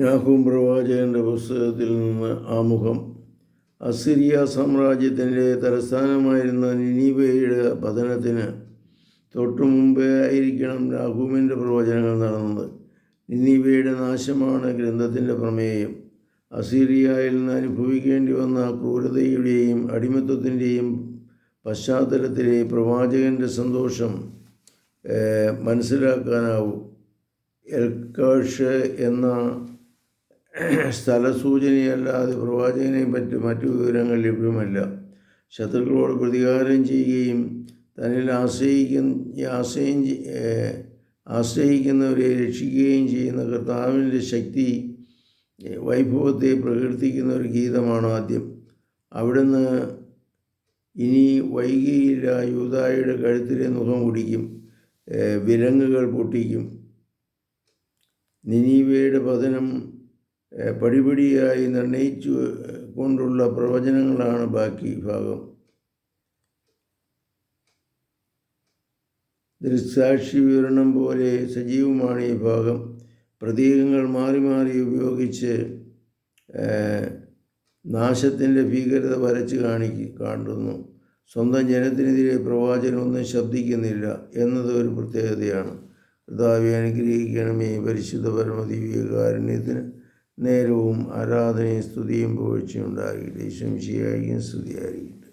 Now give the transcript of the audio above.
നാഹൂം പ്രവാചകന്റെ പുസ്തകത്തിൽ നിന്ന് ആമുഖം. അസിറിയ സാമ്രാജ്യത്തിന്റെ തലസ്ഥാനമായിരുന്ന നിനീബയുടെ പതനത്തിന് തൊട്ടു മുമ്പേ ആയിരിക്കണം നാഹൂമിന്റെ പ്രവചനങ്ങൾ നടന്നത്. നിന്നീബയുടെ നാശമാണ് ഗ്രന്ഥത്തിന്റെ പ്രമേയം. അസീറിയയിൽ നിന്ന് അനുഭവിക്കേണ്ടി വന്ന ക്രൂരതയുടെയും അടിമത്വത്തിന്റെയും പശ്ചാത്തലത്തിലെ പ്രവാചകന്റെ സന്തോഷം മനസ്സിലാക്കാനാവും. എൽക്കാഷ് എന്ന സ്ഥലസൂചനയല്ലാതെ പ്രവാചകനെ പറ്റി മറ്റു വിവരങ്ങൾ ലഭ്യമല്ല. ശത്രുക്കളോട് പ്രതികാരം ചെയ്യുകയും തന്നിൽ ആശ്രയിക്കുന്ന ആശ്രയം ആശ്രയിക്കുന്നവരെ രക്ഷിക്കുകയും ചെയ്യുന്ന കർത്താവിന്റെ ശക്തി വൈഭവത്തെ പ്രകീർത്തിക്കുന്ന ഒരു ഗീതമാണ് ആദ്യം. അവിടുന്ന് ഇനി വൈകിയില്ല യൂതായുടെ കഴുത്തിലെ മുഖം കുടിക്കും വിലങ്ങുകൾ പൊട്ടിക്കും. നിനീവയുടെ പതനം പടിപടിയായി നിർണയിച്ചു കൊണ്ടുള്ള പ്രവചനങ്ങളാണ് ബാക്കി ഭാഗം. ദൃക്സാക്ഷി വിവരണം പോലെ സജീവമാണ് ഈ ഭാഗം. പ്രതീകങ്ങൾ മാറി മാറി ഉപയോഗിച്ച് നാശത്തിന്റെ ഭീകരത വരച്ച് കാണിക്ക് കാണുന്നു സ്വന്തം ജനത്തിനെതിരെ പ്രവാചകനൊന്നും ശബ്ദിക്കുന്നില്ല എന്നത് ഒരു പ്രത്യേകതയാണ്. കർത്താവെ അനുഗ്രഹിക്കണമേ പരിശുദ്ധ പരമദിവ്യകാരുണ്യത്തിന് നേരവും ആരാധനയും സ്തുതിയും പുകഴ്ചയുണ്ടാകട്ടെ ശംശിയായിരിക്കും സ്തുതിയായിരിക്കും